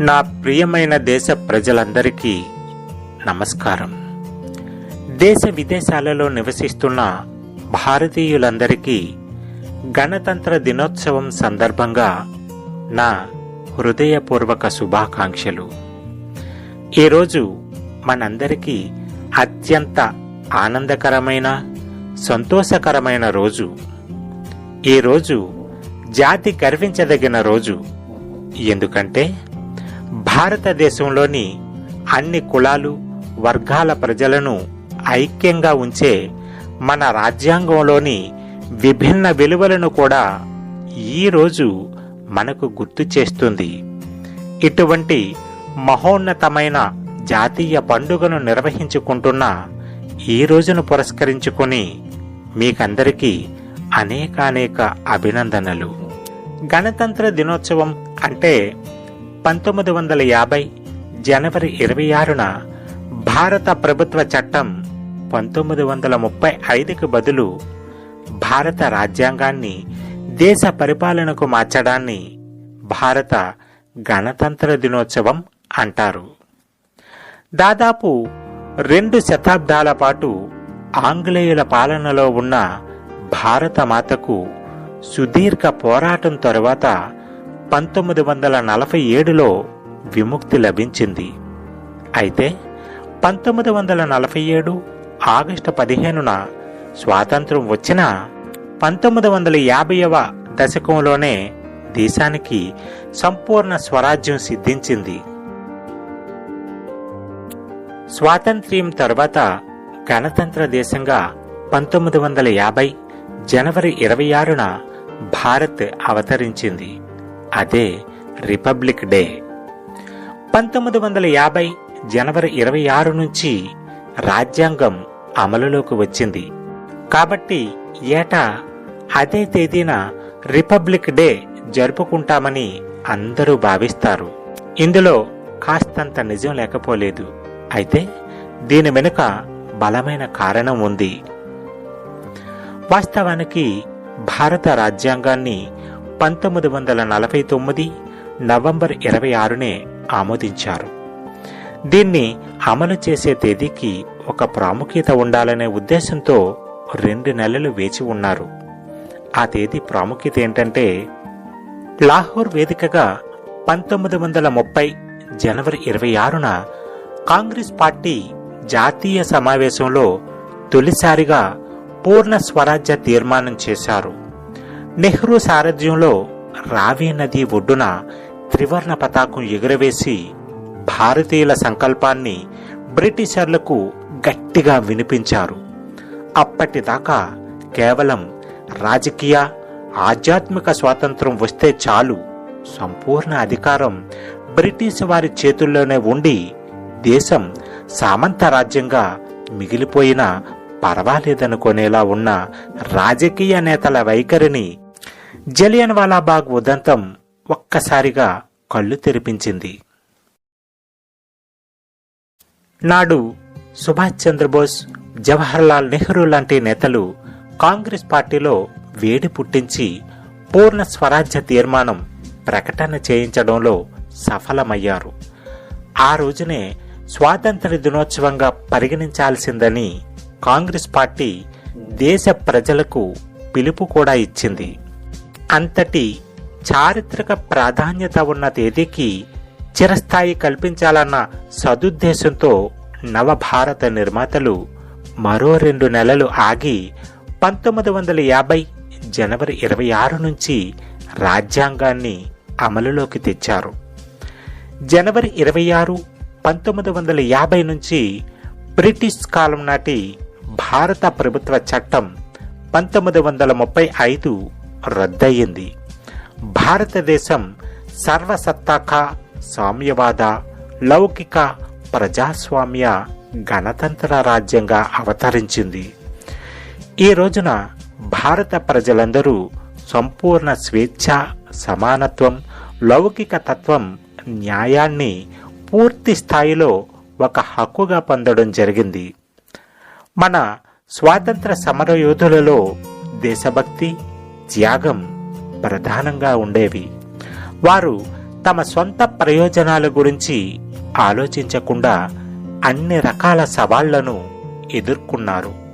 నా ప్రియమైన దేశ ప్రజలందరికీ నమస్కారం. దేశ విదేశాలలో నివసిస్తున్న భారతీయులందరికీ గణతంత్ర దినోత్సవం సందర్భంగా నా హృదయపూర్వక శుభాకాంక్షలు. ఈరోజు మనందరికీ అత్యంత ఆనందకరమైన సంతోషకరమైన రోజు. ఈరోజు జాతి గర్వించదగిన రోజు. ఎందుకంటే భారతదేశంలోని అన్ని కులాలు వర్గాల ప్రజలను ఐక్యంగా ఉంచే మన రాజ్యాంగంలోని విభిన్న విలువలను కూడా ఈరోజు మనకు గుర్తు చేస్తుంది. ఇటువంటి మహోన్నతమైన జాతీయ పండుగను నిర్వహించుకుంటున్న ఈ రోజును పురస్కరించుకొని మీకందరికీ అనేకానేక అభినందనలు. గణతంత్ర దినోత్సవం అంటే పంతొమ్మిది వందల యాభై జనవరి ఇరవై ఆరున భారత ప్రభుత్వ చట్టం పంతొమ్మిది వందల ముప్పై ఐదుకు బదులు భారత రాజ్యాంగాన్ని దేశ పరిపాలనకు మార్చడాన్ని భారత గణతంత్ర దినోత్సవం అంటారు. దాదాపు రెండు శతాబ్దాల పాటు ఆంగ్లేయుల పాలనలో ఉన్న భారత మాతకు సుదీర్ఘ పోరాటం తరువాత పంతొమ్మిది వందల నలభై ఏడులో విముక్తి లభించింది. అయితే పంతొమ్మిది వందల నలభై ఏడు ఆగస్టు పదిహేనున స్వాతంత్రం వచ్చిన పంతొమ్మిది వందల యాభైవ దశకంలోనే దేశానికి సంపూర్ణ స్వరాజ్యం సిద్ధించింది. స్వాతంత్ర్యం తర్వాత గణతంత్ర దేశంగా పంతొమ్మిది వందల యాభై జనవరి ఇరవై ఆరున భారత్ అవతరించింది. అదే రిపబ్లిక్ డే. పంతొమ్మిది వందల యాభై జనవరి ఇరవై ఆరు నుంచి రాజ్యాంగం అమలులోకి వచ్చింది. కాబట్టి ఏటా అదే తేదీన రిపబ్లిక్ డే జరుపుకుంటామని అందరూ భావిస్తారు. ఇందులో కాస్తంత నిజం లేకపోలేదు. అయితే దీని వెనుక బలమైన కారణం ఉంది. వాస్తవానికి భారత రాజ్యాంగాన్ని పంతొమ్మిది వందల నలభై తొమ్మిది నవంబర్ ఇరవై ఆరునే ఆమోదించారు. దీన్ని అమలు చేసే తేదీకి ఒక ప్రాముఖ్యత ఉండాలనే ఉద్దేశంతో రెండు నెలలు వేచి ఉన్నారు. ఆ తేదీ ప్రాముఖ్యత ఏంటంటే లాహోర్ వేదికగా పంతొమ్మిది వందల ముప్పై జనవరి ఇరవై ఆరున కాంగ్రెస్ పార్టీ జాతీయ సమావేశంలో తొలిసారిగా పూర్ణ స్వరాజ్య తీర్మానం చేశారు. నెహ్రూ సారథ్యంలో రావి నది ఒడ్డున త్రివర్ణ పతాకం ఎగురవేసి భారతీయుల సంకల్పాన్ని బ్రిటిషర్లకు గట్టిగా వినిపించారు. అప్పటిదాకా కేవలం రాజకీయ ఆధ్యాత్మిక స్వాతంత్రం వస్తే చాలు సంపూర్ణ అధికారం బ్రిటిష్ వారి చేతుల్లోనే ఉండి దేశం సామంత రాజ్యంగా మిగిలిపోయినా పర్వాలేదనుకునేలా ఉన్న రాజకీయ నేతల వైఖరిని జలియన్వాలాబాగ్ ఉదంతం ఒక్కసారిగా కళ్ళు తెరిపించింది. నాడు సుభాష్ చంద్రబోస్ జవహర్లాల్ నెహ్రూ లాంటి నేతలు కాంగ్రెస్ పార్టీలో వేడి పుట్టించి పూర్ణ స్వరాజ్య తీర్మానం ప్రకటన చేయించడంలో సఫలమయ్యారు. ఆ రోజునే స్వాతంత్ర దినోత్సవంగా పరిగణించాల్సిందని కాంగ్రెస్ పార్టీ దేశ ప్రజలకు పిలుపు కూడా ఇచ్చింది. అంతటి చారిత్రక ప్రాధాన్యత ఉన్న తేదీకి చిరస్థాయి కల్పించాలన్న సదుద్దేశంతో నవభారత నిర్మాతలు మరో రెండు నెలలు ఆగి పంతొమ్మిది వందల యాభై జనవరి ఇరవై ఆరు నుంచి రాజ్యాంగాన్ని అమలులోకి తెచ్చారు. జనవరి ఇరవై ఆరు పంతొమ్మిది వందల యాభై నుంచి బ్రిటిష్ కాలం నాటి భారత ప్రభుత్వ చట్టం పంతొమ్మిది వందల ముప్పై ఐదు రద్దయింది. భారతదేశం సర్వసత్తాక సామ్యవాద లౌకిక ప్రజాస్వామ్య గణతంత్ర రాజ్యంగా అవతరించింది. ఈ రోజున భారత ప్రజలందరూ సంపూర్ణ స్వేచ్ఛ సమానత్వం లౌకిక తత్వం న్యాయాన్ని పూర్తి స్థాయిలో ఒక హక్కుగా పొందడం జరిగింది. మన స్వాతంత్ర సమరయోధులలో దేశభక్తి త్యాగం ప్రధానంగా ఉండేవి. వారు తమ సొంత ప్రయోజనాల గురించి ఆలోచించకుండా అన్ని రకాల సవాళ్ళను ఎదుర్కొన్నారు.